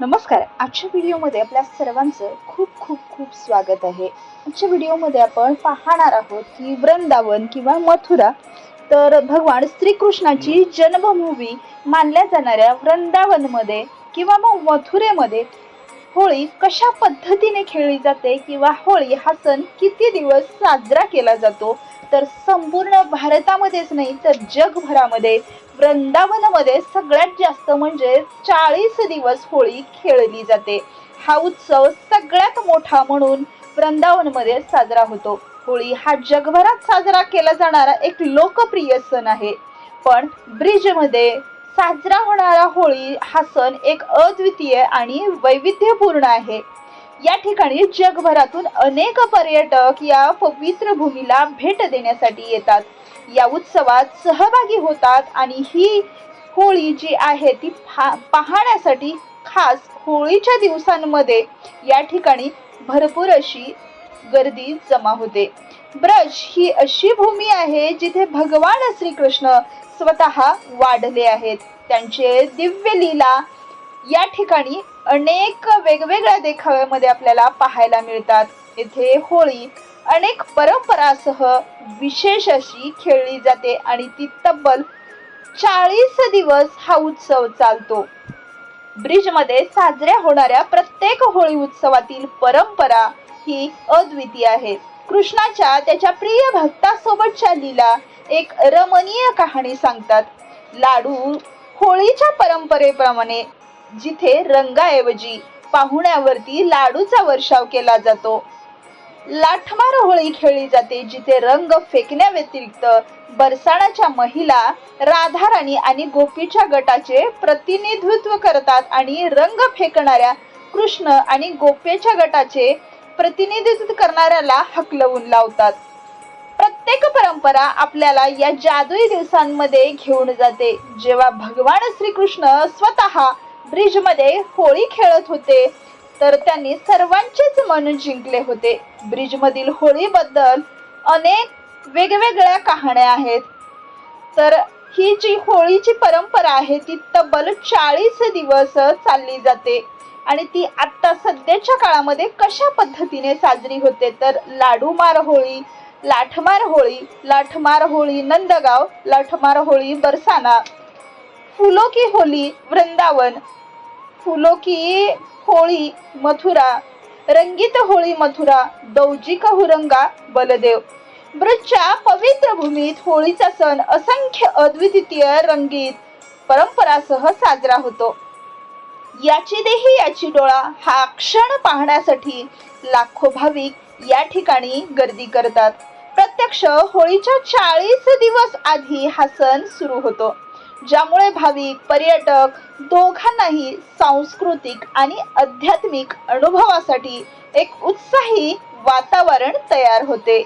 नमस्कार. आजच्या व्हिडिओमध्ये आपल्या सर्वांचं खूप खूप खूप स्वागत आहे. आजच्या व्हिडिओमध्ये आपण पाहणार आहोत की वृंदावन किंवा मथुरा तर भगवान श्रीकृष्णाची जन्मभूमी मानल्या जाणाऱ्या वृंदावनमध्ये किंवा मग मथुरेमध्ये होळी कशा पद्धतीने खेळली जाते किंवा होळी हा सण किती दिवस साजरा केला जातो? तर संपूर्ण भारतामध्येच नाही तर जगभरामध्ये वृंदावनामध्ये सगळ्यात जास्त म्हणजे चाळीस दिवस होळी खेळली जाते. हा उत्सव सगळ्यात मोठा म्हणून वृंदावनमध्ये साजरा होतो. होळी हा जगभरात साजरा केला जाणारा एक लोकप्रिय सण आहे. पण ब्रिजमध्ये साजरा होणारा होळी हा सण एक अद्वितीय आणि वैविध्यपूर्ण आहे. या ठिकाणी जगभरातून अनेक पर्यटक या पवित्र भूमीला भेट देण्यासाठी येतात. या उत्सवात सहभागी होतात आणि ही होळी जी आहे ती पाहण्यासाठी खास होळीच्या दिवसांमध्ये या ठिकाणी भरपूर अशी गर्दी जमा होते. ब्रज ही अशी भूमी आहे जिथे भगवान श्रीकृष्ण स्वतः वाढले आहेत. त्यांचे दिव्य लीला या ठिकाणी अनेक वेगवेगळ्या देखाव्यामध्ये आपल्याला पाहायला मिळतात. येथे होळी अनेक परंपरासह विशेष अशी खेळली जाते आणि ती तब्बल चाळीस दिवस हा उत्सव चालतो. ब्रिजमध्ये साजऱ्या होणाऱ्या प्रत्येक होळी उत्सवातील परंपरा ही अद्वितीय आहे. कृष्णाच्या त्याच्या प्रिय भक्तासोबतच्या लीला एक रमणीय कहाणी सांगतात. लाडू होळीच्या परंपरेप्रमाणे जिथे रंगाऐवजी पाहुण्यावरती लाडूचा वर्षाव केला जातो लाठमार होळी खेळली जाते जिथे रंग फेकण्याव्यतिरिक्त बरसाणाच्या महिला राधाराणी आणि गोपीच्या गटाचे प्रतिनिधित्व करतात आणि रंग फेकणाऱ्या कृष्ण आणि गोपेच्या गटाचे प्रतिनिधित्व करणाऱ्याला हकलवून लावतात. प्रत्येक परंपरा आपल्याला या जादुई दिवसांमध्ये घेऊन जाते. जेव्हा भगवान श्रीकृष्ण स्वतः ब्रिजमध्ये होळी खेळत होते तर त्यांनी सर्वांचेच मन जिंकले होते. ब्रिजमधील होळीबद्दल अनेक वेगवेगळ्या कहाण्या आहेत. तर ही जी होळीची परंपरा आहे ती तब्बल चाळीस दिवस चालली जाते. आणि ती आत्ता सध्याच्या काळामध्ये कशा पद्धतीने साजरी होते? तर लाडूमार होळी लाठमार होळी लाठमार होळी नंदगाव लाठमार होळी बरसाना फुलो की होली वृंदावन फुलो की होळी मथुरा रंगीत होळी मथुरा दौजिक हुरंगा बलदेव. ब्रजच्या पवित्र भूमीत होळीचा सण असंख्य अद्वितीय रंगीत परंपरासह साजरा होतो. याची देही याची डोळा हा क्षण पाहण्यासाठी लाखो भाविक या ठिकाणी गर्दी करतात. प्रत्यक्ष होळीच्या चाळीस दिवस आधी हा सण सुरू होतो ज्यामुळे भाविक पर्यटक दोघांनाही सांस्कृतिक आणि आध्यात्मिक अनुभवासाठी एक उत्साही वातावरण तयार होते.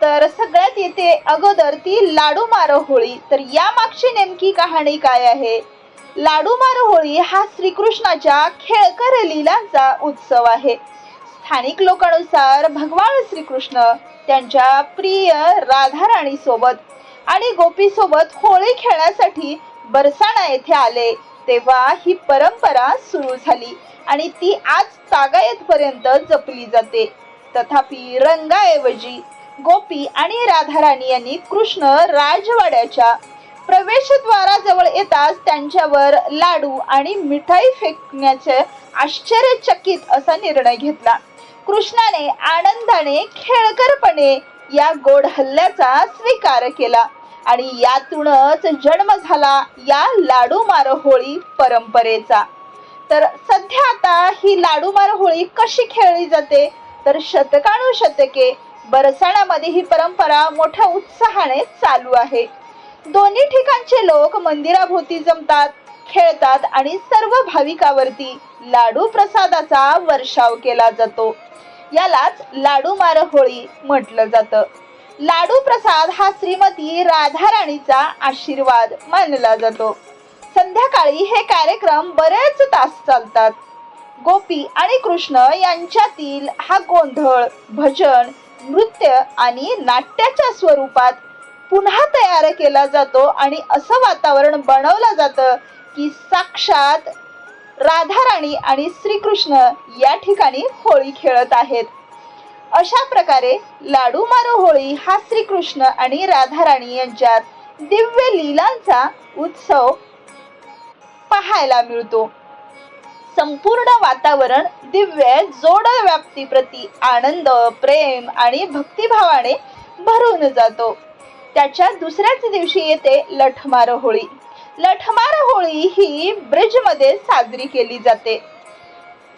तर सगळ्यात येते अगोदर ती लाडू मारो होळी. तर या मागची नेमकी कहाणी काय आहे? लाडूमार होळी हा श्रीकृष्णाच्या खेळकर लीलांचा उत्सव आहे. स्थानिक लोकांनुसार भगवान श्रीकृष्ण त्यांच्या प्रिय राधाराणी सोबत आणि गोपी सोबत होळी खेळण्यासाठी बरसाणा येथे आले. तेव्हा ही परंपरा सुरू झाली आणि ती आज तागायत पर्यंत जपली जाते. तथापि रंगाऐवजी गोपी आणि राधाराणी यांनी कृष्ण राजवाड्याच्या प्रवेशद्वाराजवळ येताच त्यांच्यावर लाडू आणि मिठाई फेकण्याचे आश्चर्यचकित असा निर्णय घेतला. कृष्णाने आनंदाने खेळकरपणे या गोड हल्ल्याचा स्वीकार केला आणि यातूनच जन्म झाला या लाडू मार होळी परंपरेचा. तर सध्या आता ही लाडू मार होळी कशी खेळली जाते? तर शतकानुशतके बरसाण्यामध्ये ही परंपरा मोठ्या उत्साहाने चालू आहे. दोन्ही ठिकाणचे लोक मंदिराभोवती जमतात खेळतात आणि सर्व भाविकावरती लाडू प्रसादाचा वर्षाव केला जातो. यालाच लाडू मार होळी म्हटलं जातं. लाडू प्रसाद हा श्रीमती राधाराणीचा आशीर्वाद मानला जातो. संध्याकाळी हे कार्यक्रम बरेच तास चालतात. गोपी आणि कृष्ण यांच्यातील हा गोंधळ भजन नृत्य आणि नाट्याच्या स्वरूपात पुन्हा तयार केला जातो आणि असं वातावरण बनवलं जातं की साक्षात राधाराणी आणि श्रीकृष्ण या ठिकाणी होळी खेळत आहेत. अशा प्रकारे लाडू मारो होळी हा श्रीकृष्ण आणि राधाराणी यांच्यात दिव्य लीलांचा उत्सव पाहायला मिळतो. संपूर्ण वातावरण दिव्य जोड व्याप्तीप्रती आनंद प्रेम आणि भक्तिभावाने भरून जातो. त्याच्या दुसऱ्याच दिवशी येते लठमार होळी. लठमार होळी ही ब्रिजमध्ये साजरी केली जाते.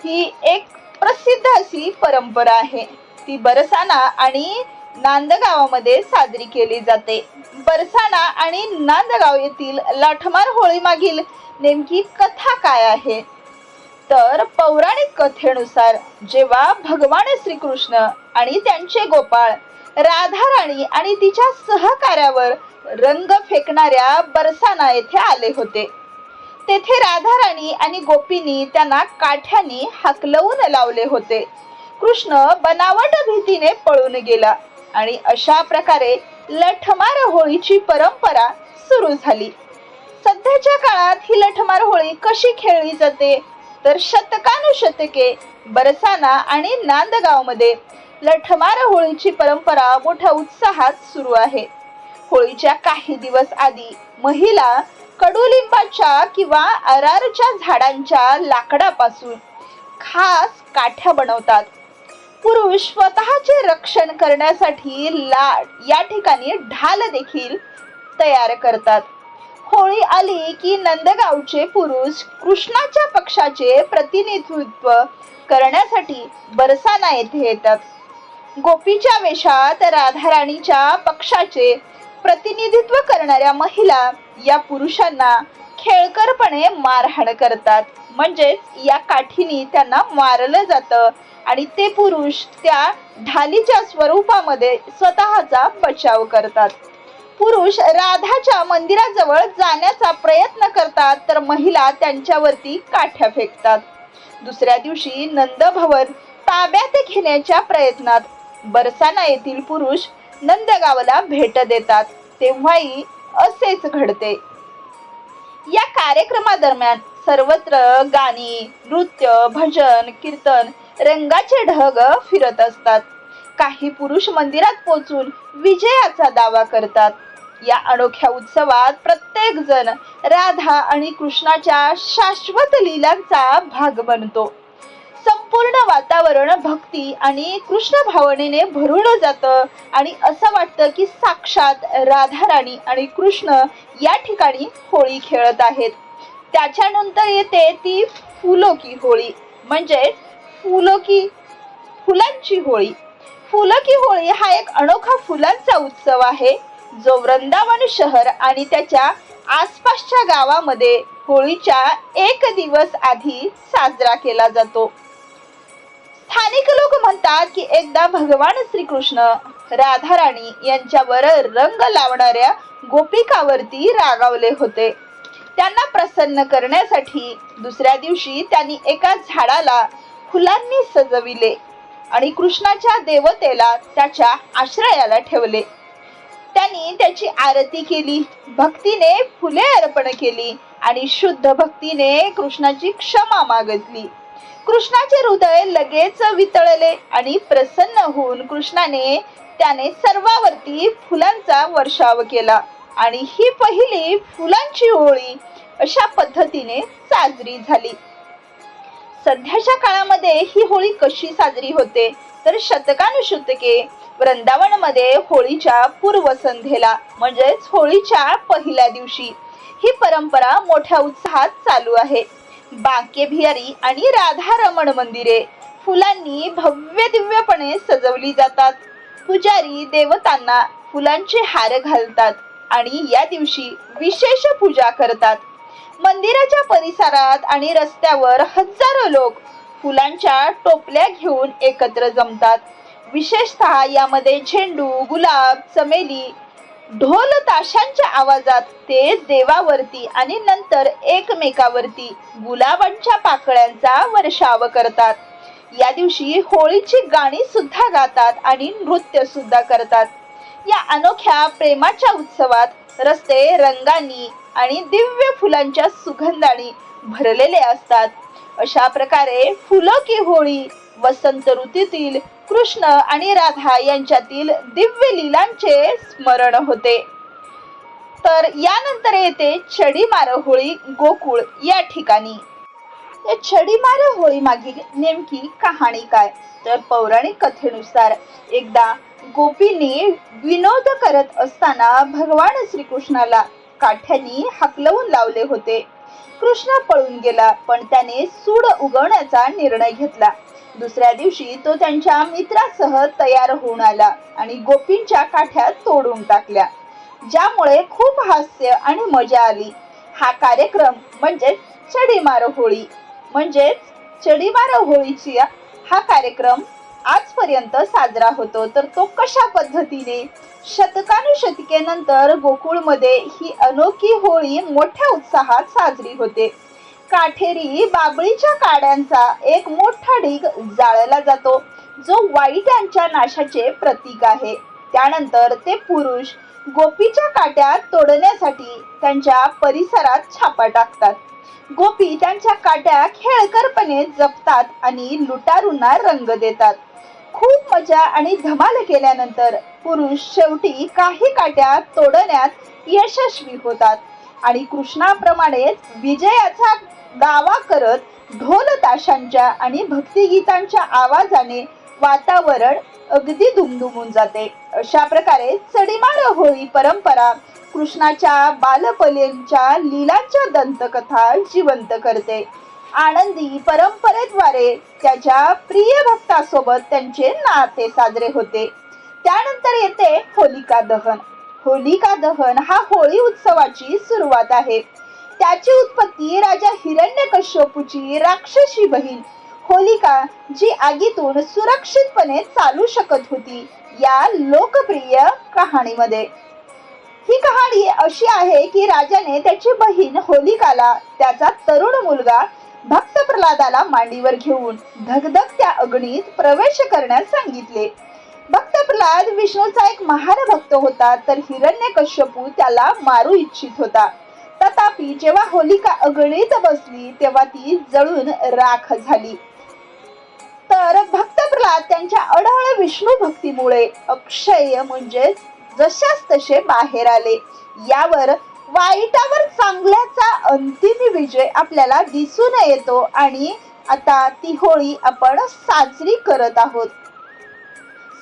ही एक प्रसिद्ध अशी परंपरा आहे. ती बरसाना आणि नांदगावामध्ये साजरी केली जाते. बरसाना आणि नांदगाव येथील लाठमार होळी मागील नेमकी कथा काय आहे? तर पौराणिक कथेनुसार जेव्हा भगवान श्रीकृष्ण आणि त्यांचे गोपाळ राधाराणी आणि तिच्या सहकार्यावर रंग फेकणाऱ्या बरसाना येथे आले होते. तेथे राधाराणी आणि गोपींनी त्यांना काठ्यानी हाकलवून लावले होते. कृष्ण बनावट भीतीने पळून गेला आणि अशा प्रकारे लठमार होळीची परंपरा सुरू झाली. सध्याच्या काळात ही लठमार होळी कशी खेळली जाते? तर शतकानुशतके बरसाना आणि नांदगावमध्ये लठमार होळीची परंपरा मोठ्या उत्साहात सुरू आहे. होळीच्या काही दिवस आधी महिला कडुलिंबाच्या किंवा अरारच्या झाडांच्या लाकडापासून खास काठ्या बनवतात. पुरुष स्वतःचे रक्षण करण्यासाठी लाड या ठिकाणी ढाल देखील तयार करतात. होळी आली की नंदगावचे पुरुष कृष्णाच्या पक्षाचे प्रतिनिधित्व करण्यासाठी बरसाना येथे येतात. गोपीच्या वेशात राधाराणीच्या पक्षाचे प्रतिनिधित्व करणाऱ्या महिला या पुरुषांना खेळकरपणे मारहाण करतात. म्हणजेच या काठीने त्यांना मारलं जातं आणि ते पुरुष त्या ढालीच्या स्वरूपामध्ये स्वतःचा बचाव करतात. पुरुष राधाच्या मंदिराजवळ जाण्याचा प्रयत्न करतात तर महिला त्यांच्यावरती काठ्या फेकतात. दुसऱ्या दिवशी नंदभवन ताब्यात घेण्याच्या प्रयत्नात बरसाना येथील पुरुष नंदगावला भेट देतात. तेव्हाही असेच घडते. या कार्यक्रमादरम्यान सर्वत्र गाणी नृत्य भजन कीर्तन रंगाचे ढग फिरत असतात. काही पुरुष मंदिरात पोचून विजयाचा दावा करतात. या अनोख्या उत्सवात प्रत्येक जण राधा आणि कृष्णाच्या शाश्वत लीलांचा भाग बनतो. संपूर्ण वातावरण भक्ती आणि कृष्ण भावनेने भरून जातं. आणि असं वाटतं की साक्षात राधाराणी आणि कृष्ण या ठिकाणी होळी खेळत आहेत. त्याच्यानंतर येते ती फुलोकी होळी. म्हणजे फुलो की फुलांची होळी. फुलकी होळी हा एक अनोखा फुलांचा उत्सव आहे. जो वृंदावन शहर आणि त्याच्या आसपासच्या गावामध्ये होळीच्या एक दिवस आधी साजरा केला जातो. स्थानिक लोक म्हणतात की एकदा भगवान श्रीकृष्ण राधाराणी यांच्यावर रंग लावणाऱ्या गोपिकावरती रागावले होते. त्यांना प्रसन्न करण्यासाठी दुसऱ्या दिवशी त्यांनी एका झाडाला फुलांनी सजविले आणि कृष्णाच्या देवतेला त्याच्या आश्रयाला ठेवले. त्यांनी त्याची आरती केली भक्तीने फुले अर्पण केली आणि शुद्ध भक्तीने कृष्णाची क्षमा मागितली. कृष्णाचे हृदय लगेच वितळले आणि प्रसन्न होऊन कृष्णाने त्याने सर्वावरती फुलांचा वर्षाव केला. आणि ही पहिली फुलांची होळी अशा पद्धतीने साजरी झाली. सध्याच्या काळामध्ये ही होळी कशी साजरी होते? तर शतकानुशतके वृंदावनमध्ये होळीच्या पूर्वसंध्येला म्हणजेच होळीच्या पहिल्या दिवशी ही परंपरा मोठ्या उत्साहात चालू आहे. बांके बिहारी आणि राधा रमण मंदिरे. फुलांनी भव्य दिव्यपणे सजवली जातात. पुजारी देवतांना फुलांचे हार घालतात आणि या दिवशी विशेष पूजा करतात. मंदिराच्या परिसरात आणि रस्त्यावर हजारो लोक फुलांच्या टोपल्या घेऊन एकत्र जमतात. विशेषतः यामध्ये झेंडू गुलाब चमेली ढोल ताशांच्या आवाजात ते देवावरती आणि नंतर एकमेकावरती गुलाबांच्या पाकळ्यांचा वर्षाव करतात. या दिवशी होळीची गाणी सुद्धा गातात आणि नृत्य सुद्धा करतात. या अनोख्या प्रेमाच्या उत्सवात रस्ते रंगांनी आणि दिव्य फुलांच्या सुगंधाने भरलेले असतात. अशा प्रकारे फुलं की होळी वसंत ऋतूतील कृष्ण आणि राधा यांच्यातील दिव्य लीलांचे स्मरण होते. तर यानंतर येते छडीमार होळी गोकुळ या ठिकाणी. या छडीमार होळी मागील नेमकी कहाणी काय? तर पौराणिक कथेनुसार एकदा गोपींनी विनोद करत असताना भगवान श्रीकृष्णाला काठ्यांनी हकलवून लावले होते. कृष्ण पळून गेला पण त्याने सूड उगवण्याचा निर्णय घेतला. दुसऱ्या दिवशी तो त्यांच्या मित्रासह तयार होऊन आला आणि गोपींच्या काठ्या तोडून टाकल्या ज्यामुळे खूप हास्य आणि मजा आली. हा कार्यक्रम म्हणजेच चढीमार होळी म्हणजेच चढीमार होळीची हा कार्यक्रम आजपर्यंत साजरा होतो. तर तो कशा पद्धतीने? शतकानुशतकेनंतर गोकुळमध्ये ही अनोखी होळी मोठ्या उत्साहात साजरी होते. काठेरी बाबळीच्या काड्यांचा एक मोठा ढीग जाळला जातो जो वाईटांच्या नाशाचे प्रतीक आहे. त्यानंतर ते पुरुष गोपीच्या काट्या तोडण्यासाठी त्यांच्या परिसरात छापा टाकतात. गोपी त्यांच्या काट्या खेळकरपणे जपतात आणि लुटारूंना रंग देतात. खूप मजा आणि धमाल केल्यानंतर पुरुष शेवटी काही काट्या तोडण्यात यशस्वी होतात. आणि कृष्णाप्रमाणेच विजयाचा दावा करत ढोल ताशांच्या आणि भक्तिगीतांच्या आवाजाने वातावरण अगदी दुमदुमून जाते. अशा प्रकारे चढीमार होळी परंपरा कृष्णाच्या बालपलेंच्या लीलांच्या दंतकथा जिवंत करते. आनंदी परंपरेद्वारे त्याच्या प्रिय भक्तासोबत त्यांचे नाते साजरे होते. त्यानंतर येते होलिका दहन. होलिका दहन हा होळी उत्सवाची सुरुवात आहे. त्याची उत्पत्ती राजा हिरण्यकश्यपूची राक्षसी बहीण होलिका जी आगीतून सुरक्षितपणे चालू शकत होती या लोकप्रिय कहाणीमध्ये. ही कहाणी अशी आहे की राजाने त्याची बहीण होलिकाला त्याचा तरुण मुलगा भक्त प्रल्हादाला मांडीवर घेऊन धगधग त्या अग्नीत प्रवेश करण्यास सांगितले. प्रल्हाद विष्णूचा एक महान भक्त होता तर हिरण्यकश्यपू त्याला मारू इच्छित होता. तथापि जेव्हा होलिका अगणित बसली तेव्हा ती जळून राख झाली. तर भक्त प्रल्हाद त्यांच्या अडहळ विष्णू भक्तीमुळे अक्षय म्हणजे जशाच तसे बाहेर आले. यावर वाईटावर चांगल्याचा अंतिम विजय आपल्याला दिसून येतो आणि आता ती होळी आपण साजरी करत आहोत.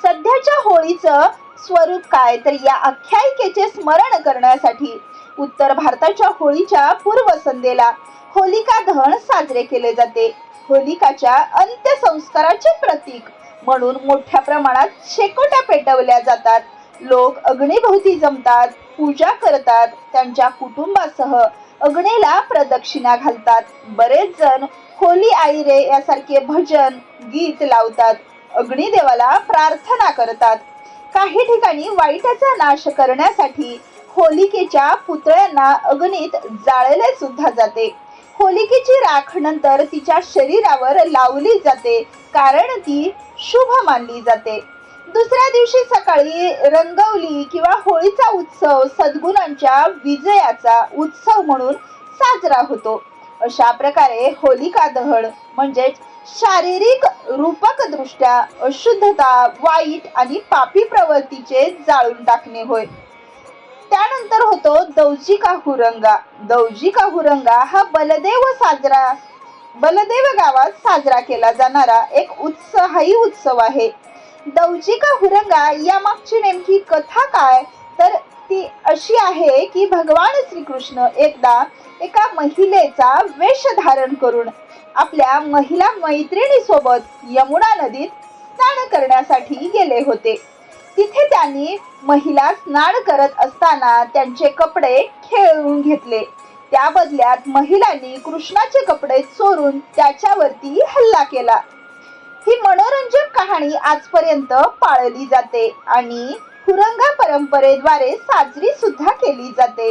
सध्याच्या होळीचं स्वरूप काय? तर या आख्यायिकेचे स्मरण करण्यासाठी उत्तर भारताच्या होळीच्या पूर्वसंध्येला होलिका दहन साजरे केले जाते. होलिकाच्या अंत्यसंस्काराचे प्रतीक म्हणून मोठ्या प्रमाणात शेकोट्या पेटवल्या जातात. लोक अग्नीभोवती जमतात पूजा करतात त्यांच्या कुटुंबासह अग्नीला प्रदक्षिणा घालतात. बरेच जण होली आई रे यासारखे भजन गीत लावतात. अग्निदेवाला प्रार्थना करतात. काही ठिकाणी वाईटाचा नाश करण्यासाठी होलिकेच्या पुतळ्यांना अग्नीत जाळले सुद्धा जाते. होलिकेची राख नंतर तिच्या शरीरावर लावली जाते कारण ती शुभ मानली जाते. दुसऱ्या दिवशी सकाळी रंगवली किंवा होळीचा उत्सव सद्गुणांच्या विजयाचा उत्सव म्हणून साजरा होतो. अशा प्रकारे होलिका दहन म्हणजेच शारीरिक रूपक दृष्ट्या अशुद्धता वाईट आणि पापी प्रवृत्तीचे जाळून टाकणे होय. त्यानंतर होतो दौजिका हुरंगा. दौजिका हुरंगा हा बलदेव साजरा बलदेव गावात साजरा केला जाणारा एक उत्साही उत्सव आहे. दौजिका हुरंगा या मागची नेमकी कथा काय? तर ती अशी आहे की भगवान श्रीकृष्ण एकदा एका महिलेचा वेश धारण करून आपल्या महिला मैत्रिणीसोबत यमुना नदीत स्नान करण्यासाठी गेले होते. तिथे त्यांनी महिला स्नान करत असताना त्यांचे कपडे खेळून घेतले. त्या बदल्यात महिलांनी कृष्णाचे कपडे चोरून त्याच्यावरती हल्ला केला. ही मनोरंजक कहाणी आजपर्यंत पाळली जाते आणि हुरंगा परंपरेद्वारे साजरी सुद्धा केली जाते.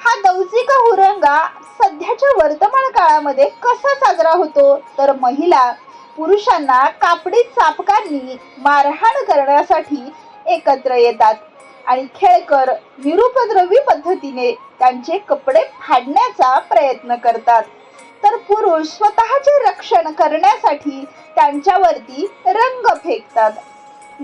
हा दौजिका हुरंगा सध्याच्या वर्तमान काळामध्ये कसा साजरा होतो? तर महिला पुरुषांना कापडी चापकांनी मारहाण करण्यासाठी एकत्र येतात. आणि खेळकर निरुपद्रवी पद्धतीने त्यांचे कपडे फाडण्याचा प्रयत्न करतात. तर पुरुष स्वतःचे रक्षण करण्यासाठी त्यांच्यावरती रंग फेकतात.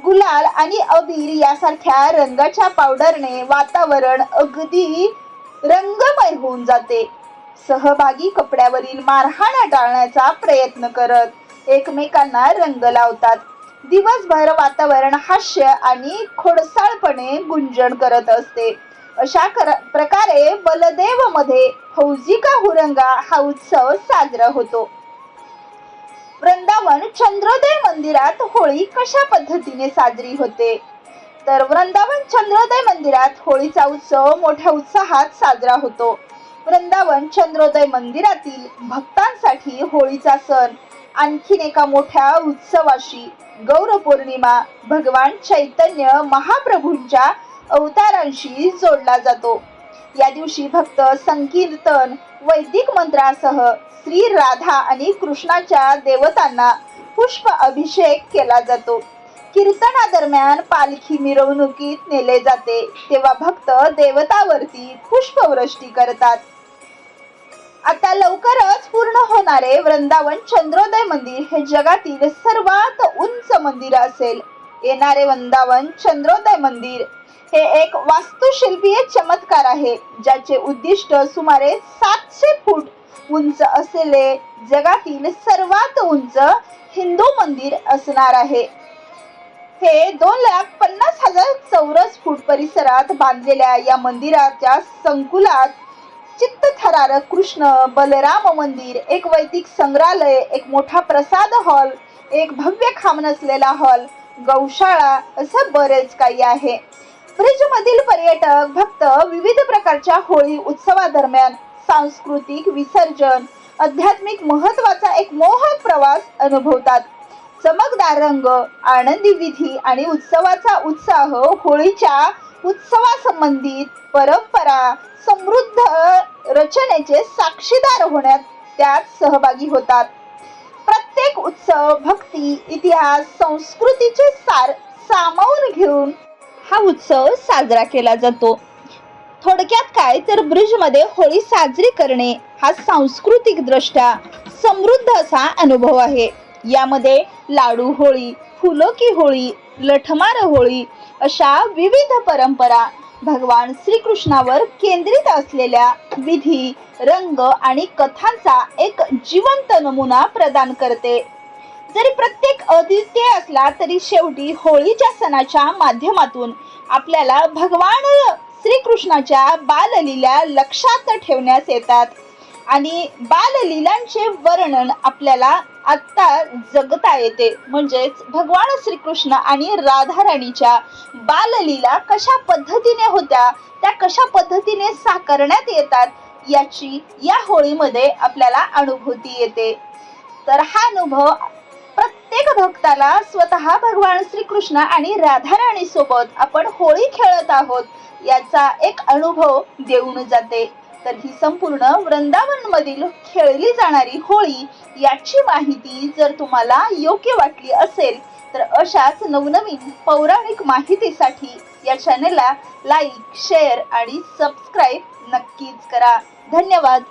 गुलाल आणि अबीर यासारख्या रंगाच्या पावडरने वातावरण अगदी रंगमय होऊन जाते. सहभागी कपड्यावरील मारहाणा टाळण्याचा प्रयत्न करत एकमेकांना रंग लावतात. दिवसभर वातावरण हास्य आणि खोडसाळपणे गुंजन करत असते. अशा कर- प्रकारे बलदेवमध्ये फौजिका हुरंगा हा उत्सव साजरा होतो. वृंदावन चंद्रोदय मंदिरात होळी कशा पद्धतीने साजरी होते? तर वृंदावन चंद्रोदय मंदिरात होळीचा उत्सव मोठ्या उत्साहात साजरा होतो. वृंदावन चंद्रोदय मंदिरातील भक्तांसाठी होळीचा सण. आणखीन एका मोठ्या उत्सवाशी गौर पौर्णिमा भगवान चैतन्य महाप्रभूंच्या अवतारांशी जोडला जातो. या दिवशी भक्त संकीर्तन वैदिक मंत्रासह श्री राधा आणि कृष्णाच्या देवतांना पुष्प अभिषेक केला जातो. कीर्तनादरम्यान पालखी मिरवणुकीत नेले जाते. तेव्हा भक्त देवतावरती पुष्पवृष्टी करतात. आता लवकरच पूर्ण होणारे वृंदावन चंद्रोदय मंदिर हे जगातील सर्वात उंच मंदिर असेल. येणारे वृंदावन चंद्रोदय मंदिर हे एक वास्तुशिल्पीय चमत्कार आहे ज्याचे उद्दिष्ट सुमारे सातशे फूट उंच असलेले जगातील सर्वात उंच हिंदू मंदिर असणार आहे. हे दोन लाख पन्नास हजार चौरस फूट परिसरात बांधलेल्या या मंदिराच्या संकुलात चित्तथरारक कृष्ण बलराम मंदिर एक वैदिक संग्रहालय एक मोठा प्रसाद हॉल एक भव्य खांब नसलेला हॉल गौशाळा असं बरेच काही आहे. ब्रिजमधील पर्यटक भक्त विविध प्रकारच्या होळी उत्सवादरम्यान सांस्कृतिक विसर्जन आध्यात्मिक महत्त्वाचा एक मोहक प्रवास अनुभवतात. चमकदार रंग आनंदी विधी आणि उत्सवाचा उत्साह होळीच्या उत्सवासंबंधित परंपरा समृद्ध रचनेचे साक्षीदार होण्यात त्यात सहभागी होतात. प्रत्येक उत्सव भक्ती इतिहास संस्कृतीचे सार सामावून घेऊन हा उत्सव साजरा केला जातो. थोडक्यात काय तर ब्रिजमध्ये होळी साजरी करणे हा सांस्कृतिक दृष्ट्या समृद्ध असा अनुभव आहे. यामध्ये लाडू होळी फुलं की होळी लठमार होळी अशा विविध परंपरा भगवान श्रीकृष्णावर केंद्रित असलेल्या विधी रंग आणि कथांचा एक जिवंत नमुना प्रदान करते. जरी प्रत्येक अद्वितीय असला तरी शेवटी होळीच्या सणाच्या माध्यमातून आपल्याला भगवान श्रीकृष्णाच्या बाललीला लक्षात ठेवण्यास येतात. आणि बाललीलांचे वर्णन आपल्याला आत्ता जगता येते. म्हणजेच भगवान श्रीकृष्ण आणि राधाराणीच्या बाललीला कशा पद्धतीने होत्या त्या कशा पद्धतीने साकारण्यात येतात याची या होळीमध्ये आपल्याला अनुभूती येते. तर हा अनुभव प्रत्येक भक्ताला स्वतः भगवान श्रीकृष्ण आणि राधाराणी सोबत आपण होळी खेळत आहोत याचा एक अनुभव देऊन जाते. तर ही संपूर्ण वृंदावन मधील खेळली जाणारी होळी याची माहिती जर तुम्हाला योग्य वाटली असेल तर अशाच नवनवीन पौराणिक माहितीसाठी या चॅनेलला लाईक शेअर आणि सबस्क्राईब नक्कीच करा. धन्यवाद.